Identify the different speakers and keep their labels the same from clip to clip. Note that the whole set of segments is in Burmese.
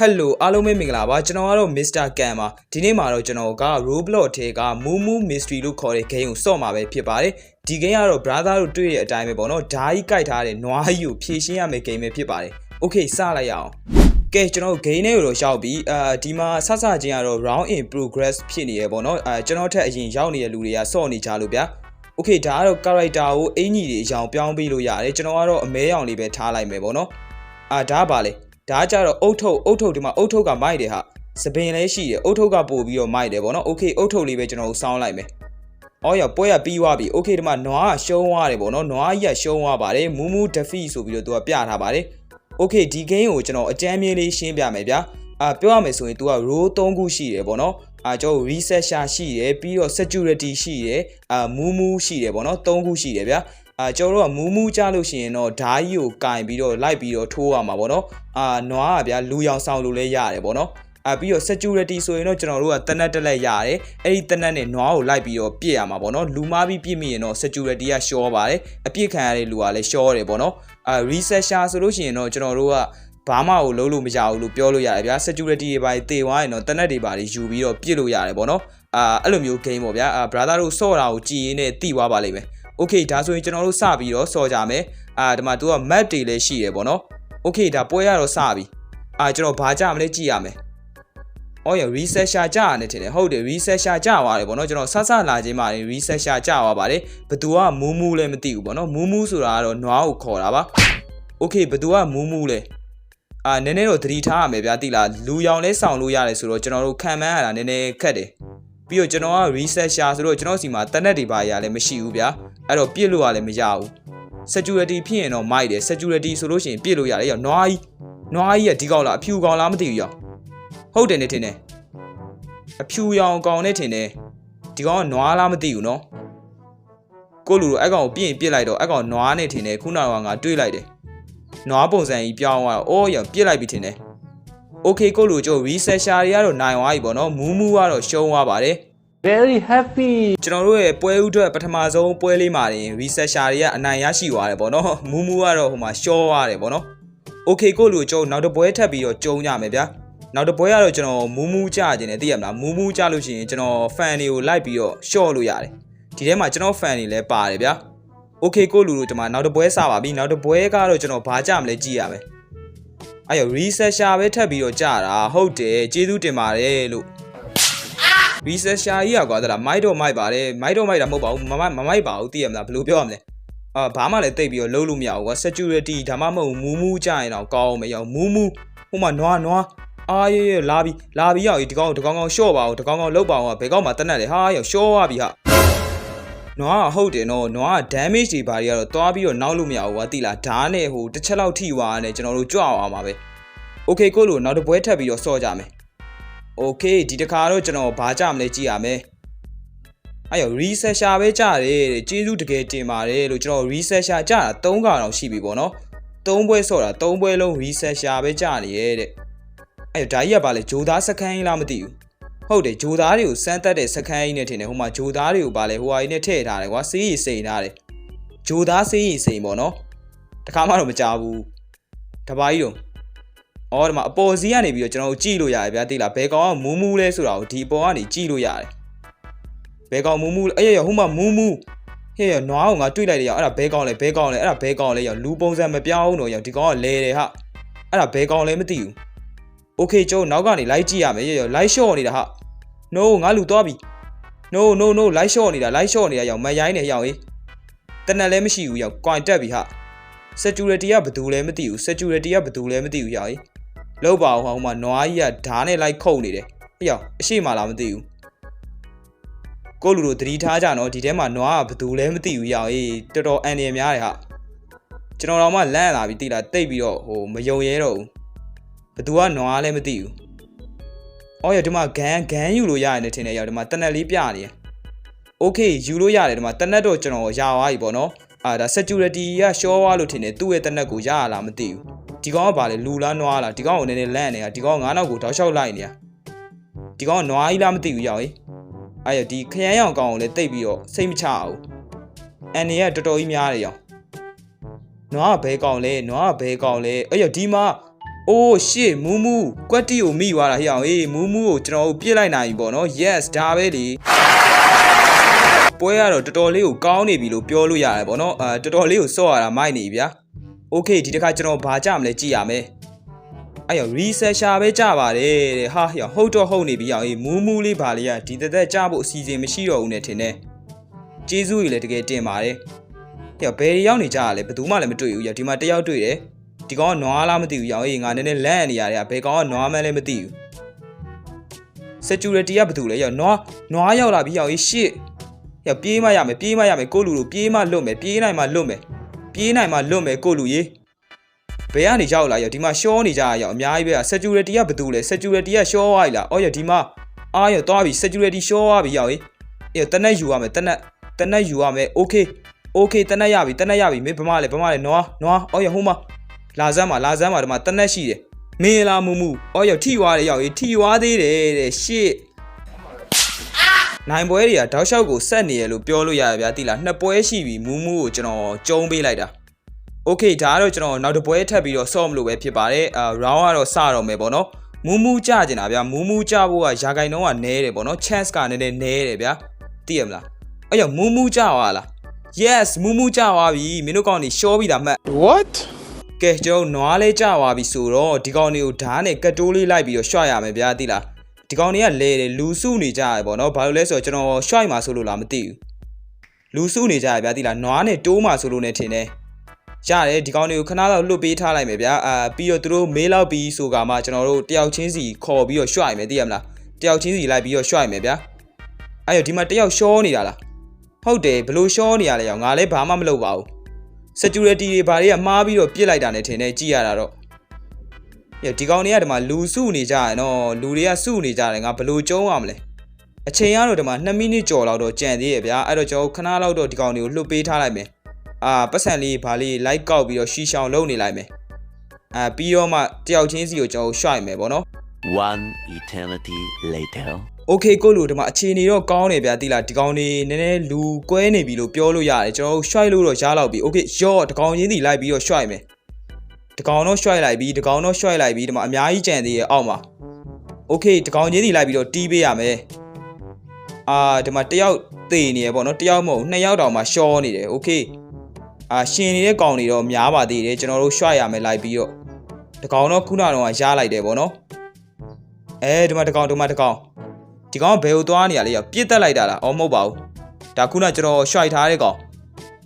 Speaker 1: ဟယ်လိုအားလုံးပဲမင်္ဂလာပါကျွန်တော်ကတော့ Mr. Can ပါဒီနေ့မှာတော့ကျွန်တော်က Roblox ထဲက Mumu Mystery လို့ခေါ်တဲ့ game ကိုစော့မှာပဲဖြစ်ပါတယ်ဒီ game ကတော့ brother တို့တွေ့တဲ့အတိုင်းပဲပေါ့နော်ဓာကြီးကြိုက်ထားတဲ့နွားကြီးကိုဖြည့်ရှင်းရမယ့် game ပဲဖြစ်ပါတယ် Okay စလိုက်ရအောင်ကဲကျွန်တော် game လေးကိုတော့ရှောက်ပြီးအာဒီမှာဆဆချင်းကတော့ round in progress ဖြစ်နေရပေါ့နော်အာကျွန်တော်ထက်အရင်ရောက်နေတဲ့လူတွေကစော့နေကြလို့ဗျာ Okay ဒါကတော့ character ကိုအင်ကြီးတွေအကြောင်းပြောင်းပေးလို့ရတယ်ကျွန်တော်ကတော့အမဲရောင်လေးပဲထားလိုက်မယ်ပေါ့နော်အာဒါကပါလေ ဒါကကြတော့အုတ်ထုတ်အုတ်ထုတ်ဒီမှာအုတ်ထုတ်ကမိုက်တယ်ဟာစပင်လည်းရှိတယ်အုတ်ထုတ်ကပို့ပြီးတော့မိုက်တယ်ပေါ့နော် Okay အုတ်ထုတ်လေးပဲကျွန်တော်တို့စောင်းလိုက်မယ်အော်ရပွဲရပြီးသွားပြီ Okay ဒီမှာနွားကရှုံးသွားတယ်ပေါ့နော်နွားကြီးကရှုံးသွားပါတယ်မူးမူးဒဖီဆိုပြီးတော့သူကပြထားပါတယ် Okay ဒီ game ကိုကျွန်တော်အကြမ်းမြင်လေးရှင်းပြမယ်ဗျာအာပြောရမယ်ဆိုရင် तू က row 3ခုရှိတယ်ပေါ့နော်အာကျွန်တော် researcher ရှိတယ်ပြီးတော့ security ရှိတယ်အာမူးမူးရှိတယ်ပေါ့နော်3ခုရှိတယ်ဗျာ အာကျွန်တော်တို့ကမူးမူးကြလို့ရှိရင်တော့ဓာကြီးကိုကင်ပြီးတော့လိုက်ပြီးတော့ထိုးရမှာပေါ့နော်အာနွားကဗျာလူရောင်ဆောင်လို့လည်းရတယ်ပေါ့နော်အာပြီးတော့ security ဆိုရင်တော့ကျွန်တော်တို့ကတနက်တက်လက်ရတယ်အဲ့ဒီတနက်နဲ့နွားကိုလိုက်ပြီးတော့ပြစ်ရမှာပေါ့နော်လူမားပြီးပြစ်မိရင်တော့ security ကရှော့ပါတယ်အပြစ်ခံရတဲ့လူကလည်းရှော့တယ်ပေါ့နော်အာ researcher ဆိုလို့ရှိရင်တော့ကျွန်တော်တို့ကဘာမှကိုလုံးလို့မရဘူးလို့ပြောလို့ရတယ်ဗျာ security တွေပါတေသွားရင်တော့တနက်တွေပါယူပြီးတော့ပြစ်လို့ရတယ်ပေါ့နော်အာအဲ့လိုမျိုး game ပေါ့ဗျာအာ brother တို့ဆော့တာကိုကြည်ရင်းနဲ့တိသွားပါလိမ့်မယ် okay ဒါဆိုရင်ကျွန်တော်တို့စပြီးတော့ဆော့ကြမယ်အာဒီမှာ तू က map တွေလည်းရှိတယ်ပေါ့နော် okay ဒါပွဲရတော့စပြီအာကျွန်တော်ဘာကြမလဲကြည့်ရမယ်အော်ရ researcher ကြာရတယ်ထင်တယ်ဟုတ်တယ် researcher ကြာသွားတယ်ပေါ့နော်ကျွန်တော်ဆဆလာခြင်းမှာ researcher ကြာသွားပါတယ်ဘသူကမူးမူးလည်းမသိဘူးပေါ့နော်မူးမူးဆိုတာကတော့နွားကိုခေါ်တာပါ okay ဘသူကမူးမူးလဲအာနည်းနည်းတော့သတိထားရမယ်ဗျာတိလားလူရောင်လဲစောင့်လို့ရတယ်ဆိုတော့ကျွန်တော်တို့ခံမှန်းရတာနည်းနည်းခက်တယ်ပြီးတော့ကျွန်တော်က researcher ဆိုတော့ကျွန်တော်စီမှာတနက်တွေပါရလည်းမရှိဘူးဗျာ အဲ့တော့ပြစ်လို့ရလည်းမရဘူး security ဖြစ်ရင်တော့မိုက်တယ် security ဆိုလို့ရှိရင်ပြစ်လို့ရတယ်ရောနွားကြီးနွားကြီးကဒီကောင်လားအဖြူကောင်လားမသိဘူးရောဟုတ်တယ်နေထင်တယ်အဖြူရောင်ကောင်နဲ့ထင်တယ်ဒီကောင်ကနွားလားမသိဘူးနော်ကိုလူတို့အဲ့ကောင်ကိုပြစ်ရင်ပြစ်လိုက်တော့အဲ့ကောင်နွားနဲ့ထင်တယ်ခုနကငါတွေးလိုက်တယ်နွားပုံစံကြီးပြောင်းသွားတော့အော်ရောပြစ်လိုက်ပြီထင်တယ် Okay ကိုလူကျို researcher တွေကတော့နိုင်သွားပြီပေါ့နော်မူးမူးကတော့ရှုံးသွားပါတယ်
Speaker 2: very happy
Speaker 1: ကျွန်တော်တို့ရဲ့ပွဲဥအတွက်ပထမဆုံးပွဲလေးမှာတင် researcher တွေကအနိုင်ရရှိသွားတယ်ပေါ့နော်မူးမူးကတော့ဟိုမှာရှော့ရတယ်ပေါ့နော် Okay ကိုလူကျုံနောက်တစ်ပွဲထပ်ပြီးတော့ကျုံကြမယ်ဗျာနောက်တစ်ပွဲကတော့ကျွန်တော်မူးမူးကြခြင်းနဲ့သိရမလားမူးမူးကြလို့ရှိရင်ကျွန်တော် fan တွေကိုလိုက်ပြီးတော့ရှော့လို့ရတယ်ဒီထဲမှာကျွန်တော် fan တွေလည်းပါတယ်ဗျာ Okay ကိုလူတို့ဒီမှာနောက်တစ်ပွဲစပါပြီနောက်တစ်ပွဲကတော့ကျွန်တော်ဘာကြမလဲကြည့်ရမယ်အဲ့ရော researcher ပဲထပ်ပြီးတော့ကြတာဟုတ်တယ်ကျေးဇူးတင်ပါတယ်လို့ researcher ကြီးอ่ะကွာဒါမိုက်တော့မိုက်ပါတယ်မိုက်တော့မိုက်တာမဟုတ်ပါဘူးမမိုက်မမိုက်ပါဘူးသိရမလားဘယ်လိုပြောရမလဲအာဘာမှလည်းတိတ်ပြီးတော့လုံးလို့မရဘူးကွာ security ဒါမှမဟုတ်မူးမူးကြရင်တော့ကောင်းအောင်မရောမူးမူးဟိုမှာနွားနွားအာရေရေလာပြီလာပြီရောက်ဒီကောင်ဒီကောင်ကောင်ရှော့ပါအောင်ဒီကောင်ကောင်လုတ်ပါအောင်ဘယ်ကောင်မှတက်နဲ့လေဟာရောက်ရှော့သွားပြီဟာနွားကဟုတ်တယ်နော်နွားက damage တွေဘာတွေကတော့တွားပြီးတော့နောက်လို့မရဘူးကွာတိလားဓာတ်နဲ့ဟိုတစ်ချက်လောက်ထိသွားတယ်ကျွန်တော်တို့ကြွအောင်ပါပဲ okay ကိုလို့နောက်တစ်ပွဲထပ်ပြီးတော့စော့ကြမယ် okay ဒီတစ်ခါတော့ကျွန်တော်ဘာကြမလဲကြည့်ရမယ်အဲ့ရော researcher ပဲကြတယ်တဲ့ကျေးဇူးတကယ်တင်ပါတယ်လို့ကျွန်တော် researcher ကြတာ3ခါတော့ရှိပြီပေါ့နော်3ပွဲဆော့တာ3ပွဲလုံး researcher ပဲကြနေရဲ့တဲ့အဲ့ဒါကြီးကဘာလဲဂျိုသားစခန်းကြီးလားမသိဘူးဟုတ်တယ်ဂျိုသားတွေကိုစမ်းတက်တဲ့စခန်းကြီးနဲ့ထင်တယ်ဟိုမှာဂျိုသားတွေကိုဘာလဲဟိုဟာကြီးနဲ့ထည့်ထားတယ်ကွာစေးရီစိန်ထားတယ်ဂျိုသားစေးရီစိန်ပေါ့နော်တခါမှတော့မကြဘူးတပါးကြီးတော့ အော်ဒီမှာအပေါ်စီးကနေပြီးတော့ကျွန်တော်တို့ကြည့်လို့ရတယ်ဗျာသိလားဘယ်ကောင်ကမူးမူးလဲဆိုတာကိုဒီအပေါ်ကနေကြည့်လို့ရတယ်ဘယ်ကောင်မူးမူးအဲ့ရဟိုမှာမူးမူးဟဲ့ရနွားကောင်ကတွေ့လိုက်တယ်ရောအဲ့ဒါဘဲကောင်လဲဘဲကောင်လဲအဲ့ဒါဘဲကောင်လဲရောလူပုံစံမပြောင်းတော့ရောဒီကောင်ကလဲတယ်ဟာအဲ့ဒါဘဲကောင်လဲမသိဘူးโอเคကျုံနောက်ကနေလိုက်ကြည့်ရမယ်ရရလိုက်ရှော့နေတာဟာ no ငါလူသွားပြီ no no no လိုက်ရှော့နေတာလိုက်ရှော့နေတာရောမရိုင်းနေရောအေးတနက်လည်းမရှိဘူးရောကွိုင်တက်ပြီဟာ security ကဘယ်သူလဲမသိဘူး security ကဘယ်သူလဲမသိဘူးရောအေး လောက်ပါအောင်ဟိုမှာနွားကြီးကဓားနဲ့လိုက်ခုတ်နေတယ်ဟေ့ရောအရှိမလားမသိဘူးကိုလူတို့သတိထားကြနော်ဒီထဲမှာနွားကဘယ်သူလဲမသိဘူးရောအေးတော်တော်အန်ရများတယ်ဟာကျွန်တော်တော့မှလန့်လာပြီတိလာတိတ်ပြီးတော့ဟိုမယုံရဲတော့ဘူးဘယ်သူကနွားလဲမသိဘူးအော်ရဒီမှာဂန်ဂန်ယူလို့ရတယ်ထင်တယ်ရောဒီမှာတနက်လေးပြနေတယ်โอเคယူလို့ရတယ်ဒီမှာတနက်တော့ကျွန်တော်ရာသွားပြီပေါ့နော်အာဒါ security ကရှောသွားလို့ထင်တယ်သူ့ရဲ့တနက်ကိုရရလားမသိဘူး ဒီကောင်ကဘာလဲလူလားနွားလားဒီကောင်ကိုနည်းနည်းလန့်နေတာဒီကောင်ကငါးနောက်ကိုတောက်လျှောက်လိုက်နေတာဒီကောင်ကနွားကြီးလားမသိဘူးရောက်ရေးအဲ့ရဒီခရမ်းရောင်ကောင်ကိုလည်းတိတ်ပြီးတော့စိတ်မချအောင်အန်နေကတော်တော်ကြီးများတယ်ရောင်နွားကဘဲကောင်လဲနွားကဘဲကောင်လဲအဲ့ရဒီမှာအိုးရှစ်မူးမူးကွက်တီကိုမိသွားတာဟေ့အောင်အေးမူးမူးကိုကျွန်တော်တို့ပြစ်လိုက်နိုင်ပြီပေါ့နော် yes ဒါပဲလေပွဲကတော့တော်တော်လေးကိုကောင်းနေပြီလို့ပြောလို့ရတယ်ပေါ့နော်အာတော်တော်လေးကိုစော့ရတာမိုက်နေပြီဗျာ okay ဒီတစ်ခါကျွန်တော်ဘာကြမလဲကြည့်ရမယ်အဲ့ရော researcher ပဲကြပါတယ်တဲ့ဟာဟေ့ဟုတ်တော့ဟုတ်နေပြီအောင်အေးမူးမူးလေးပါလေးကဒီတက်တက်ကြဖို့အစီအစဉ်မရှိတော့ဘူးနဲ့ထင်တယ်ကျေးဇူးကြီးလည်းတကယ်တင်ပါတယ်ဟေ့ဘယ်ရောက်နေကြရလဲဘယ်သူမှလည်းမတွေ့ဘူးရောဒီမှာတယောက်တွေ့တယ်ဒီကောင်ကနွားလားမသိဘူးရောင်အေးငါနည်းနည်းလန့်နေရတယ်ဘယ်ကောင်ကနွားမှန်းလည်းမသိဘူး security ကဘာတူလဲရောင်နွားနွားရောက်လာပြီရောင်အေးရှစ်ရောပြေးမရမယ်ပြေးမရမယ်ကိုလူလူပြေးမလွတ်မယ်ပြေးနိုင်မှလွတ်မယ် ပြေးနိုင်မှလွတ်မယ်ကိုလူရေဘယ်ကနေရောက်လာရောဒီမှာရှောနေကြရရောင်အများကြီးပဲ security ကဘာတူလဲ security ကရှောသွားပြီလားအော်ရောဒီမှာအားရောသွားပြီ security ရှောသွားပြီရောင်အေးအေးတနက်ယူရမယ်တနက်တနက်ယူရမယ် okay okay တနက်ရပြီတနက်ရပြီမင်းဘမလဲဘမလဲနွားနွားအော်ရောဟိုမှာလာစမ်းပါလာစမ်းပါဒီမှာတနက်ရှိတယ်မင်းလာမူမူအော်ရောက်ထိွားတယ်ရောက်ရေးထိွားသေးတယ်တဲ့ရှစ် နိုင်ပွဲတွေကတောက်လျှောက်ကိုဆက်နေရလို့ပြောလို့ရရဗျာတိလားနှစ်ပွဲရှိပြီမူမူကိုကျွန်တော်ကျုံးပေးလိုက်တာโอเคဒါကတော့ကျွန်တော်နောက်တစ်ပွဲထပ်ပြီးတော့ဆော့မလို့ပဲဖြစ်ပါတယ်အာ round ကတော့စတော့မယ်ပေါ့နော်မူမူကြကျင်တာဗျာမူမူကြဖို့ကရာဂိုင်နှုန်းကနဲတယ်ပေါ့နော် chance ကနည်းနည်းနဲတယ်ဗျာသိရမလားအဲ့ရောက်မူမူကြသွားလား yes မူမူကြသွားပြီမင်းတို့ကောင်နေရှောပြီးတာမှတ်
Speaker 2: What?
Speaker 1: ကဲကျွန်တော်နွားလေးကြသွားပြီဆိုတော့ဒီကောင်တွေကိုဓာတ်နဲ့ကတ်တိုးလေးလိုက်ပြီးတော့ရှွတ်ရမယ်ဗျာသိလား ဒီကောင်တွေကလဲတယ်လူစုနေကြရပေါ့နော်ဘာလို့လဲဆိုတော့ကျွန်တော်ရှွတ်မှာဆိုလို့လားမသိဘူးလူစုနေကြရဗျာသိလားနွားနဲ့တိုးမှာဆိုလို့နေထင်တယ်ရတယ်ဒီကောင်တွေကိုခဏလောက်လွတ်ပေးထားလိုက်မယ်ဗျာအာပြီးတော့သူတို့မေးလောက်ပြီးဆိုကမှကျွန်တော်တို့တယောက်ချင်းစီခေါ်ပြီးတော့ရှွတ်ရမယ်သိရမလားတယောက်ချင်းစီလိုက်ပြီးတော့ရှွတ်ရမယ်ဗျာအဲ့တော့ဒီမှာတယောက်ရှောနေတာလားဟုတ်တယ်ဘလို့ရှောနေရလဲရောငါလည်းဘာမှမလုပ်ပါဘူး security တွေဘာတွေကမှားပြီးတော့ပြစ်လိုက်တာနဲ့ထင်တယ်ကြည့်ရတာတော့ည ဒီကောင်တွေကဒီမှာလူစုနေကြရနော်လူတွေကစုနေကြတယ်ငါဘလို့ကျုံးရမလဲအချိန်ကတော့ဒီမှာ2မိနစ်ကျော်လောက်တော့ကြံသေးရဗျာအဲ့တော့ကျွန်တော်ခဏလောက်တော့ဒီကောင်တွေကိုလှုပ်ပေးထားလိုက်မယ်အာပတ်စံလေးဘာလေးလိုက်ကောက်ပြီးတော့ရှီရှောင်လုပ်နေလိုက်မယ်အာပြီးတော့မှတယောက်ချင်းစီကိုကျွန်တော်ရွှိုက်မယ်ဗောနော်
Speaker 3: One eternity later.
Speaker 1: ။ Okay ကိုလူဒီမှာအခြေအနေတော့ကောင်းနေဗျာတိလားဒီကောင်နေနည်းနည်းလူကွဲနေပြီလို့ပြောလို့ရတယ်ကျွန်တော်တို့ short လို့တော့ရလောက်ပြီ။ Okay ရော့ဒီကောင်ချင်းစီလိုက်ပြီးတော့ short မယ်။ ဒီကောင်တော့ short လိုက်ပြီးဒီကောင်တော့ short လိုက်ပြီးဒီမှာအများကြီးကြံသေးရဲ့အောက်မှာ။ Okay ဒီကောင်ချင်းစီလိုက်ပြီးတော့တီးပေးရမယ်။အာဒီမှာတယောက်သေနေရပေါ့နော်တယောက်မဟုတ်နှစ်ယောက်တောင်မှ short နေတယ် Okay အာရှင်နေတဲ့ကောင်တွေတော့များပါသေးတယ်ကျွန်တော်တို့ short ရမယ်လိုက်ပြီးတော့ဒီကောင်တော့ခုနကတော့ရလိုက်တယ်ပေါ့နော်။အဲဒီမှာဒီကောင်ဒီမှာဒီကောင်ဒီကောင်ကဘယ်ကိုသွားနေရလဲရောက်ပြစ်တက်လိုက်တာလားအော်မဟုတ်ပါဘူးဒါခုနကျွန်တော်ရွှိုက်ထားတဲ့ကောင်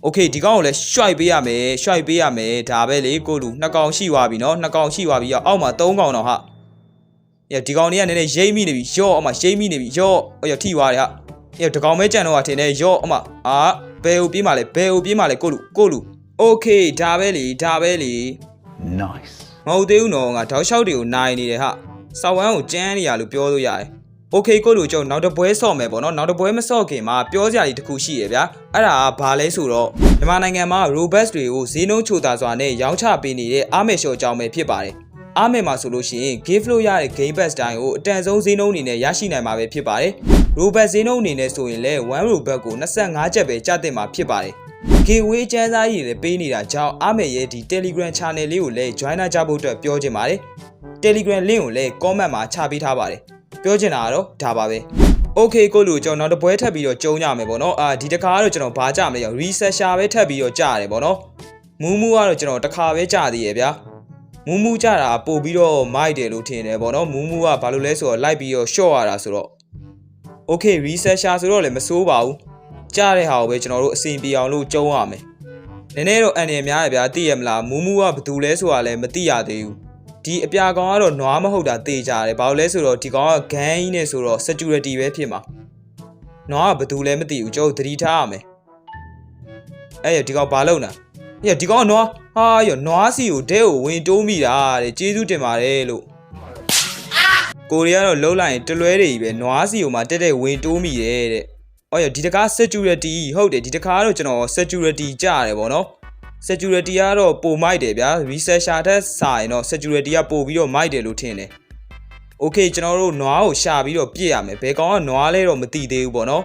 Speaker 1: โอเคဒီကောင်ကိုလည်းရွှိုက်ပေးရမယ်ရွှိုက်ပေးရမယ်ဒါပဲလေကိုလူနှစ်ကောင်ရှိသွားပြီเนาะနှစ်ကောင်ရှိသွားပြီရောက်အောက်မှာသုံးကောင်တော့ဟာရဒီကောင်တွေကနည်းနည်းရိမ့်မိနေပြီရော့အမရိမ့်မိနေပြီရော့ဟိုရထိသွားတယ်ဟာရဒီကောင်မဲကြံတော့ကထင်တယ်ရော့အမအာဘယ်ကိုပြေးမှလဲဘယ်ကိုပြေးမှလဲကိုလူကိုလူโอเคဒါပဲလေဒါပဲလေ
Speaker 3: Nice.
Speaker 1: မဟုတ်သေးဘူးနော်ငါတောက်လျှောက်တွေကိုနိုင်နေတယ်ဟာစောက်ဝမ်းကိုကြမ်းနေရလို့ပြောလို့ရတယ်။ Okay ကိုလူကျုံနောက်တစ်ပွဲဆော့မယ်ပေါ့နော်နောက်တစ်ပွဲမဆော့ခင်မှာပြောစရာကြီးတစ်ခုရှိရဗျာအဲ့ဒါကဘာလဲဆိုတော့မြန်မာနိုင်ငံမှာ Robux တွေကိုဈေးနှုန်းချိုသာစွာနဲ့ရောင်းချပေးနေတဲ့အားမေရှော့ကြောင်းပဲဖြစ်ပါတယ်။အားမေမှာဆိုလို့ရှိရင် give flow ရတဲ့ game pass တိုင်းကိုအတန်ဆုံးဈေးနှုန်းအနေနဲ့ရရှိနိုင်မှာပဲဖြစ်ပါတယ်။ Robux ဈေးနှုန်းအနေနဲ့ဆိုရင်လည်း1 Robux ကို25ကျပ်ပဲကျသင့်မှာဖြစ်ပါတယ်။ gateway ကျန်းစားရည်လည်းပေးနေတာကြောင့်အားမေရဲ့ဒီ Telegram channel လေးကိုလည်း join ကြဖို့အတွက်ပြောချင်ပါတယ်။ Telegram link ကိုလည်း comment မှာချပေးထားပါတယ်။ ပြောချင်တာကတော့ဒါပါပဲ။ Okay ကိုလူကျွန်တော်နောက်တစ်ပွဲထပ်ပြီးတော့ကျုံကြမယ်ပေါ့နော်။အာဒီတစ်ခါကတော့ကျွန်တော်ဘာကြမလဲရော researcher ပဲထပ်ပြီးတော့ကြရတယ်ပေါ့နော်။မူးမူးကတော့ကျွန်တော်တစ်ခါပဲကြသေးရဲ့ဗျာ။မူးမူးကြတာပို့ပြီးတော့မိုက်တယ်လို့ထင်တယ်ပေါ့နော်။မူးမူးကဘာလို့လဲဆိုတော့လိုက်ပြီးတော့ short ရတာဆိုတော့ Okay researcher ဆိုတော့လည်းမစိုးပါဘူး။ကြားတဲ့ဟာကိုပဲကျွန်တော်တို့အစီအပြေအောင်လို့ကျုံရမယ်။နည်းနည်းတော့အန်ရများရဗျာသိရမလားမူးမူးကဘာတူလဲဆိုတာလည်းမသိရသေးဘူး။ ဒီအပြာကောင်ကတော့နွားမဟုတ်တာသိကြတယ်။ဘာလို့လဲဆိုတော့ဒီကောင်ကဂန်းကြီးနဲ့ဆိုတော့ security ပဲဖြစ်မှာ။နွားကဘာတူလဲမသိဘူးကျွန်တော်သတိထားရမယ်။အဲ့ရဒီကောင်ဘာလုပ်နေတာ။ဟေ့ဒီကောင်ကနွားဟာရနွားစီကိုဒဲကိုဝင်တိုးမိတာတဲ့ကျေးဇူးတင်ပါတယ်လို့ကိုရီးယားတော့လှုပ်လိုက်ရင်တလွဲတွေကြီးပဲနွားစီကိုမှတက်တက်ဝင်တိုးမိတယ်တဲ့။အော်ရဒီတကား security ဟုတ်တယ်ဒီတကားကတော့ကျွန်တော် security ကြားရတယ်ဗောနော်။ security ကတော့ပိုမိုက်တယ်ဗျာ researcher တက်စာရင်တော့ security ကပိုပြီးတော့မိုက်တယ်လို့ထင်တယ် okay ကျွန်တော်တို့နွားကိုရှာပြီးတော့ပြစ်ရမယ်ဘယ်ကောင်ကနွားလဲတော့မသိသေးဘူးပေါ့နော်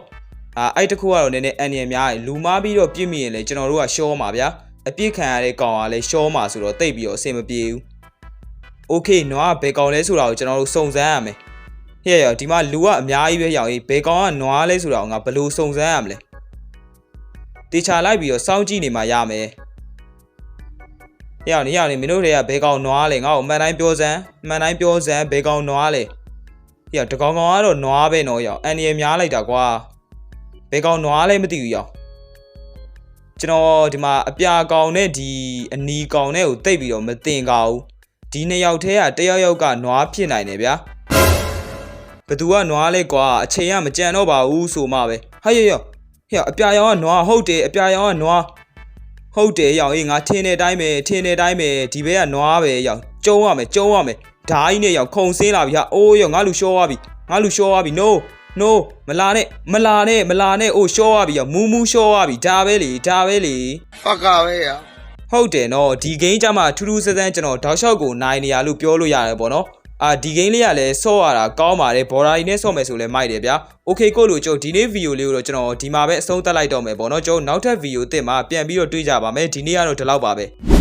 Speaker 1: အာအဲ့တခုကတော့နည်းနည်းအန်ရများတယ်လူမားပြီးတော့ပြစ်မိရင်လည်းကျွန်တော်တို့ကရှောမှာဗျာအပြစ်ခံရတဲ့ကောင်ကလည်းရှောမှာဆိုတော့တိတ်ပြီးတော့အဆင်မပြေဘူး okay နွားကဘယ်ကောင်လဲဆိုတာကိုကျွန်တော်တို့စုံစမ်းရမယ်ဟဲ့ရဒီမှာလူကအများကြီးပဲရောက်ရေးဘယ်ကောင်ကနွားလဲဆိုတာကိုငါဘယ်လိုစုံစမ်းရမလဲတေချာလိုက်ပြီးတော့စောင့်ကြည့်နေမှရမယ် ဟဲ့ရနေရနေမင်းတို့တွေကဘယ်ကောင်နွားလဲငါ့ကိုမှန်တိုင်းပြောစမ်းမှန်တိုင်းပြောစမ်းဘယ်ကောင်နွားလဲဟဲ့ရတကောင်ကောင်ကတော့နွားပဲနော်ရောင်အန်ရီများလိုက်တာကွာဘယ်ကောင်နွားလဲမသိဘူးရောင်ကျွန်တော်ဒီမှာအပြာကောင်နဲ့ဒီအနီကောင်နဲ့ကိုတိတ်ပြီးတော့မတင်ကြဘူးဒီနှစ်ယောက်တည်းကတယောက်ယောက်ကနွားဖြစ်နိုင်တယ်ဗျာဘသူကနွားလဲကွာအချိန်ကမကြံတော့ပါဘူးဆိုမှပဲဟာရရဟဲ့အပြာရောင်ကနွားဟုတ်တယ်အပြာရောင်ကနွား ဟုတ်တယ်ရောင်အေးငါထင်းတဲ့အတိုင်းပဲထင်းတဲ့အတိုင်းပဲဒီဘက်ကနွားပဲရောင်ကျုံးရမယ်ကျုံးရမယ်ဓာကြီးနဲ့ရောင်ခုံဆင်းလာပြီဟာအိုးရောငါလူရှောသွားပြီငါလူရှောသွားပြီ no no မလာနဲ့မလာနဲ့မလာနဲ့အိုးရှောသွားပြီရောမူးမူးရှောသွားပြီဒါပဲလေဒါပဲလေ
Speaker 2: Fuck ပဲရ
Speaker 1: ဟုတ်တယ်နော်ဒီဂိမ်းကြမှာထူးထူးဆန်းဆန်းကျွန်တော်တောက်လျှောက်ကိုနိုင်နေရလို့ပြောလို့ရတယ်ပေါ့နော် အာဒီဂိမ်းလေးကလည်းဆော့ရတာကောင်းပါတယ်ဘော်ဒါရီနဲ့ဆော့မယ်ဆိုလည်းမိုက်တယ်ဗျာ။ Okay ကိုလို့ကျုပ်ဒီနေ့ဗီဒီယိုလေးကိုတော့ကျွန်တော်ဒီမှာပဲအဆုံးသတ်လိုက်တော့မယ်ပေါ့နော်။ကျုပ်နောက်ထပ်ဗီဒီယိုအသစ်မှာပြန်ပြီးတော့တွေ့ကြပါမယ်။ဒီနေ့ကတော့ဒီလောက်ပါပဲ။